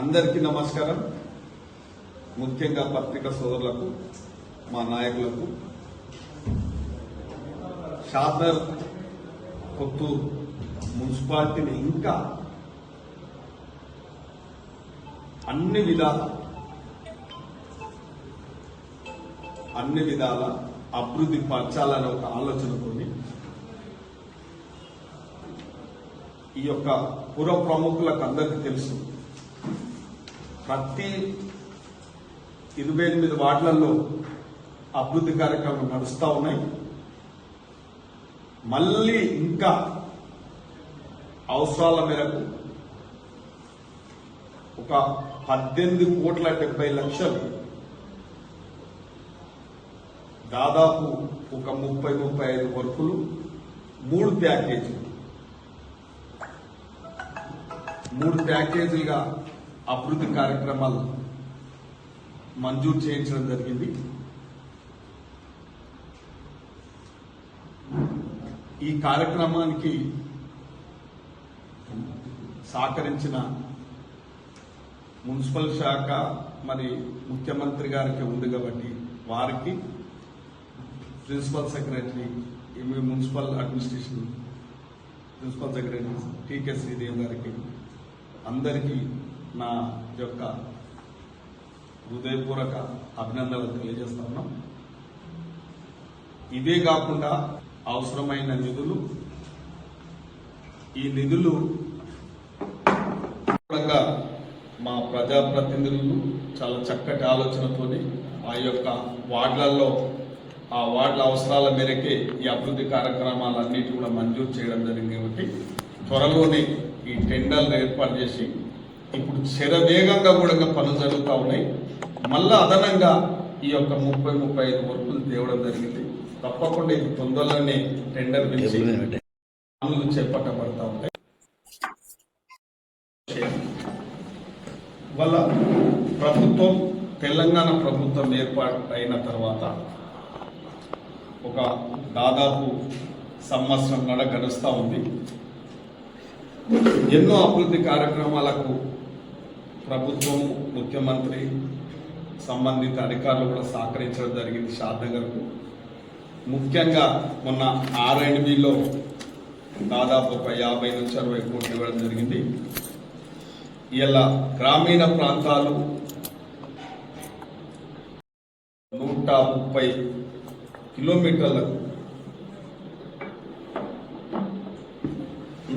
అందరికీ నమస్కారం. ముఖ్యంగా పత్రికా సోదరులకు మా నాయకులకు. షాదర్ కొత్తూరు మున్సిపాలిటీని ఇంకా అన్ని విధాల అన్ని విధాల అభివృద్ధి పరచాలనే ఒక ఆలోచనతోని ఈ యొక్క పుర ప్రముఖులకు అందరికీ తెలుసు. ప్రతి ఇరవై ఎనిమిది వార్డులలో అభివృద్ధి కార్యక్రమాలు నడుస్తూ ఉన్నాయి. మళ్ళీ ఇంకా అవసరాల మేరకు ఒక పద్దెనిమిది కోట్ల డెబ్బై లక్షలు దాదాపు ఒక ముప్పై ముప్పై ఐదు వర్కులు మూడు ప్యాకేజీలు. మూడు ప్యాకేజీలుగా అభివృద్ధి కార్యక్రమాలు మంజూరు చేయించడం జరిగింది. ఈ కార్యక్రమానికి సహకరించిన మున్సిపల్ శాఖ మరి ముఖ్యమంత్రి గారికి ఉంది కాబట్టి వారికి ప్రిన్సిపల్ సెక్రటరీ ఈ municipal administration principal secretary T K Sridevi గారికి అందరికీ నా యొక్క హృదయపూర్వక అభినందనలు తెలియజేస్తా ఉన్నాం. ఇదే కాకుండా అవసరమైన నిధులు ఈ నిధులు మా ప్రజాప్రతినిధులు చాలా చక్కటి ఆలోచనతోని ఆ యొక్క వార్డులలో ఆ వార్డుల అవసరాల మేరకే ఈ అభివృద్ధి కార్యక్రమాలన్నిటి కూడా మంజూరు చేయడం జరిగింది కాబట్టి త్వరలోనే ఈ టెండర్లు ఏర్పాటు చేసి ఇప్పుడు శరవేగంగా కూడా పనులు జరుగుతూ ఉన్నాయి. మళ్ళా అదనంగా ఈ యొక్క ముప్పై ముప్పై ఐదు వర్కులు తేవడం జరిగింది. తప్పకుండా ఇది తొందరలోనే టెండర్ పిలిచి పనులు చేపట్టబడతా ఉంటాయి. వల్ల ప్రభుత్వం తెలంగాణ ప్రభుత్వం ఏర్పాటు అయిన తర్వాత ఒక దాదాపు సంవత్సరం నడ గడుస్తూ ఉంది. ఎన్నో అభివృద్ధి కార్యక్రమాలకు ప్రభుత్వం ముఖ్యమంత్రి సంబంధిత అధికారులు కూడా సహకరించడం జరిగింది షాద్నగర్కు ముఖ్యంగా మొన్న ఆర్ఎండ్బిలో దాదాపు ఒక యాభై నుంచి అరవై కోట్లు ఇవ్వడం జరిగింది. ఇలా గ్రామీణ ప్రాంతాలు నూట ముప్పై కిలోమీటర్లకు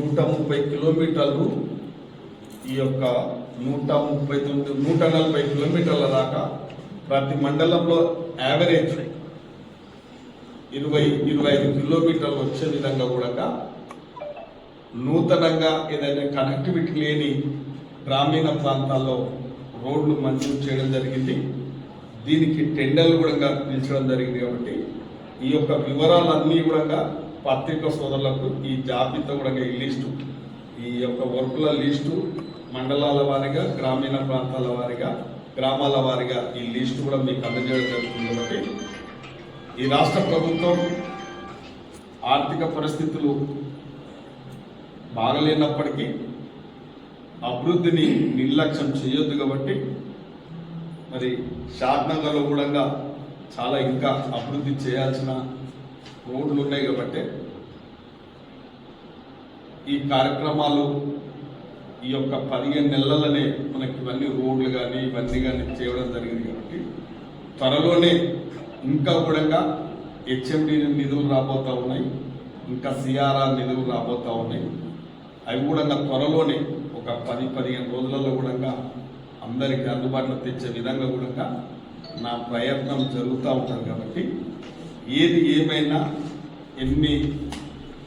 నూట ముప్పై కిలోమీటర్లు ఈ యొక్క నూట ముప్పై తొమ్మిది నూట నలభై కిలోమీటర్ల దాకా ప్రతి మండలంలో యావరేజ్ ఇరవై ఇరవై ఐదు కిలోమీటర్లు వచ్చే విధంగా కూడా నూతనంగా ఏదైనా కనెక్టివిటీ లేని గ్రామీణ ప్రాంతాల్లో రోడ్లు మంజూరు చేయడం జరిగింది. దీనికి టెండర్లు కూడా పిలిచడం జరిగింది కాబట్టి ఈ యొక్క వివరాలన్నీ కూడా పత్రిక సోదరులకు ఈ జాబితా కూడా ఈ లిస్టు. ఈ యొక్క వర్కుల లిస్టు మండలాల వారీగా గ్రామీణ ప్రాంతాల వారీగా గ్రామాల వారీగా ఈ లిస్టు కూడా మీకు అందజేయడం జరుగుతుంది కాబట్టి ఈ రాష్ట్ర ప్రభుత్వం ఆర్థిక పరిస్థితులు బాగలేనప్పటికీ అభివృద్ధిని నిర్లక్ష్యం చేయొద్దు కాబట్టి మరి షాద్నగర్లో కూడా చాలా ఇంకా అభివృద్ధి చేయాల్సిన రోడ్లు ఉన్నాయి కాబట్టి ఈ కార్యక్రమాలు ఈ యొక్క పదిహేను నెలలనే మనకి ఇవన్నీ రోడ్లు కానీ ఇవన్నీ కానీ చేయడం జరిగింది కాబట్టి త్వరలోనే ఇంకా కూడా హెచ్ఎండి నిధులు రాబోతూ ఉన్నాయి ఇంకా సిఆర్ఆర్ నిధులు రాబోతూ ఉన్నాయి. అవి కూడా త్వరలోనే ఒక పది పదిహేను రోజులలో కూడా అందరికీ అందుబాటులో తెచ్చే విధంగా కూడా నా ప్రయత్నం జరుగుతూ ఉంటుంది కాబట్టి ఏది ఏమైనా ఎన్ని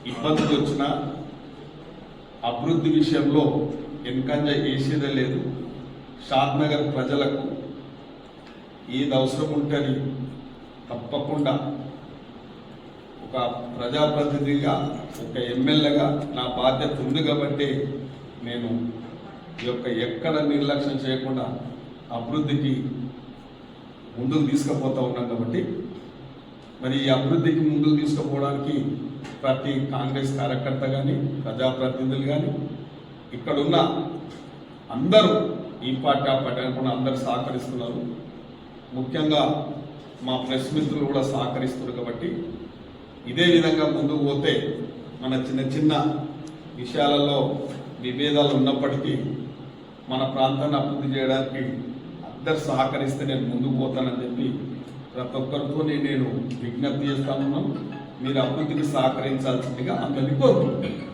ఇబ్బందులు వచ్చినా అభివృద్ధి విషయంలో వెనుకంజ వేసేదే లేదు. షాద్నగర్ ప్రజలకు ఏది అవసరం ఉంటని తప్పకుండా ఒక ప్రజాప్రతినిధిగా ఒక ఎమ్మెల్యేగా నా బాధ్యత ఉంది కాబట్టి నేను ఈ యొక్క ఎక్కడ నిర్లక్ష్యం చేయకుండా అభివృద్ధికి ముందుకు తీసుకుపోతా ఉన్నాం కాబట్టి మరి ఈ అభివృద్ధికి ముందుకు తీసుకుపోవడానికి ప్రతి కాంగ్రెస్ కార్యకర్త కానీ ప్రజాప్రతినిధులు కానీ ఇక్కడున్న అందరూ ఈ పార్టీ ఆ పార్టీ అని అందరూ సహకరిస్తున్నారు. ముఖ్యంగా మా ప్రెస్ మిత్రులు కూడా సహకరిస్తున్నారు కాబట్టి ఇదే విధంగా ముందుకు పోతే మన చిన్న చిన్న విషయాలలో విభేదాలు ఉన్నప్పటికీ మన ప్రాంతాన్ని అభివృద్ధి చేయడానికి అందరు సహకరిస్తే నేను ముందుకు పోతానని చెప్పి ప్రతి ఒక్కరితో నేను విజ్ఞప్తి చేస్తాను మీరు అభివృద్ధికి సహకరించాల్సిందిగా అందరినీ కోరుకుంటున్నాను.